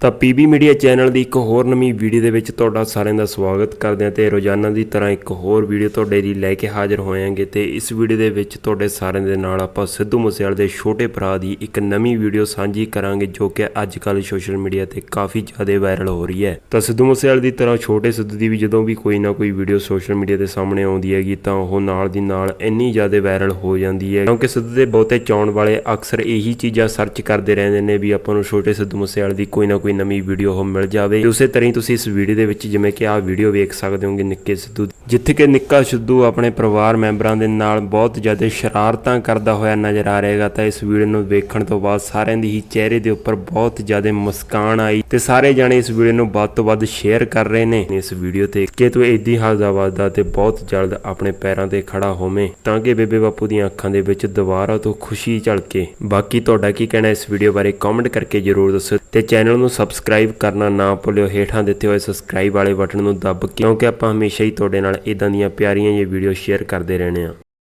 ਤਾਂ PB media channel ਦੀ ਇੱਕ ਹੋਰ ਨਵੀਂ ਵੀਡੀਓ ਦੇ ਵਿੱਚ ਤੁਹਾਡਾ ਸਾਰਿਆਂ ਦਾ ਸਵਾਗਤ ਕਰਦੇ ਹਾਂ ਤੇ ਰੋਜ਼ਾਨਾ ਦੀ ਤਰ੍ਹਾਂ ਇੱਕ ਹੋਰ ਵੀਡੀਓ ਤੁਹਾਡੇ ਲਈ ਲੈ ਕੇ ਹਾਜ਼ਰ ਹੋਇਆਂਗੇ ਤੇ ਇਸ ਵੀਡੀਓ ਦੇ ਵਿੱਚ ਤੁਹਾਡੇ ਸਾਰਿਆਂ ਦੇ ਨਾਲ ਆਪਾਂ ਸਿੱਧੂ ਮੂਸੇਵਾਲੇ ਦੇ ਛੋਟੇ ਭਰਾ ਦੀ ਇੱਕ ਨਵੀਂ ਵੀਡੀਓ ਸਾਂਝੀ ਕਰਾਂਗੇ ਜੋ ਕਿ ਅੱਜ ਕੱਲ੍ਹ ਸੋਸ਼ਲ ਮੀਡੀਆ ਤੇ ਕਾਫੀ ਜ਼ਿਆਦਾ ਵਾਇਰਲ ਹੋ ਰਹੀ ਹੈ। ਤਾਂ ਸਿੱਧੂ ਮੂਸੇਵਾਲੇ ਦੀ ਤਰ੍ਹਾਂ ਛੋਟੇ ਸਿੱਧੂ ਦੀ ਵੀ ਜਦੋਂ ਵੀ ਕੋਈ ਨਾ ਕੋਈ ਵੀਡੀਓ ਸੋਸ਼ਲ ਮੀਡੀਆ ਦੇ ਸਾਹਮਣੇ ਆਉਂਦੀ ਹੈਗੀ ਤਾਂ ਉਹ ਨਾਲ ਦੀ ਨਾਲ ਇੰਨੀ ਜ਼ਿਆਦਾ ਵਾਇਰਲ ਹੋ ਜਾਂਦੀ ਹੈ ਕਿਉਂਕਿ ਸਿੱਧੂ ਦੇ ਬਹੁਤੇ ਚਾਉਣ ਵਾਲੇ ਅਕਸਰ ਇਹੀ ਚੀਜ਼ਾਂ ਸਰਚ ਕਰਦੇ ਰਹਿੰਦੇ ਨੇ ਵੀ ਆਪਾਂ ਨੂੰ ਛੋਟੇ ਸਿੱਧੂ ਮੂਸੇਵਾਲੇ ਦੀ ਕੋਈ ਨਾ ਕੋਈ ਨਵੀਂ ਵੀਡੀਓ ਉਹ ਮਿਲ ਜਾਵੇ। ਉਸੇ ਤਰ੍ਹਾਂ ਹੀ ਤੁਸੀਂ ਇਸ ਵੀਡੀਓ ਦੇ ਵਿੱਚ ਜਿਵੇਂ ਕਿ ਆਹ ਵੀਡੀਓ ਵੇਖ ਸਕਦੇ ਹੋਗੇ ਨਿੱਕੇ ਸਿੱਧੂ ਜਿੱਥੇ ਕਿ ਨਿੱਕਾ ਸਿੱਧੂ ਆਪਣੇ ਪਰਿਵਾਰ ਮੈਂਬਰਾਂ ਦੇ ਨਾਲ ਬਹੁਤ ਜ਼ਿਆਦਾ ਸ਼ਰਾਰਤਾਂ ਕਰਦਾ ਹੋਇਆ ਨਜ਼ਰ ਆ ਰਿਹਾਗਾ ਤਾਂ ਇਸ ਵੀਡੀਓ ਨੂੰ ਵੇਖਣ ਤੋਂ ਬਾਅਦ ਸਾਰਿਆਂ ਦੀ ਹੀ ਚਿਹਰੇ ਦੇ ਉੱਪਰ ਬਹੁਤ ਜ਼ਿਆਦਾ ਮੁਸਕਾਨ ਆਈ ਤੇ ਸਾਰੇ ਜਾਣੇ ਇਸ ਵੀਡੀਓ ਨੂੰ ਵੱਧ ਤੋਂ ਵੱਧ ਸ਼ੇਅਰ ਕਰ ਰਹੇ ਨੇ। ਇਸ ਵੀਡੀਓ ਤੇ ਕਿ ਤੂੰ ਇਦਾਂ ਹੱਸਦਾ ਵੱਸਦਾ ਤੇ ਬਹੁਤ ਜਲਦ ਆਪਣੇ ਪੈਰਾਂ ਤੇ ਖੜਾ ਹੋਵੇਂ, ਤਾਂ ਕਿ ਬੇਬੇ ਬਾਪੂ ਦੀਆਂ ਅੱਖਾਂ ਦੇ ਵਿੱਚ ਦੁਬਾਰਾ ਤੋਂ ਖੁਸ਼ੀ ਝਲਕੇ। ਬਾਕੀ ਤੁਹਾਡਾ ਕੀ ਕਹਿਣਾ ਇਸ ਵੀਡੀਓ ਬਾਰੇ ਕਮੈਂਟ ਕਰਕੇ ਜਰੂਰ ਦੱਸੋ ਤੇ ਚੈਨਲ ਨੂੰ ਸਬਸਕ੍ਰਾਈਬ ਕਰਨਾ ਨਾ ਭੁੱਲਿਓ, ਹੇਠਾਂ ਦਿੱਤੇ ਹੋਏ ਸਬਸਕ੍ਰਾਈਬ ਵਾਲੇ ਬਟਨ ਨੂੰ ਦੱਬ ਕੇ, ਕਿਉਂਕਿ ਆਪਾਂ ਹਮੇਸ਼ਾ ਹੀ ਤੁਹਾਡੇ ਨਾਲ ਇਦਾਂ ਦੀਆਂ ਪਿਆਰੀਆਂ ਜਿਹੀਆਂ ਵੀਡੀਓ ਸ਼ੇਅਰ ਕਰਦੇ ਰਹਿੰਦੇ ਹਾਂ।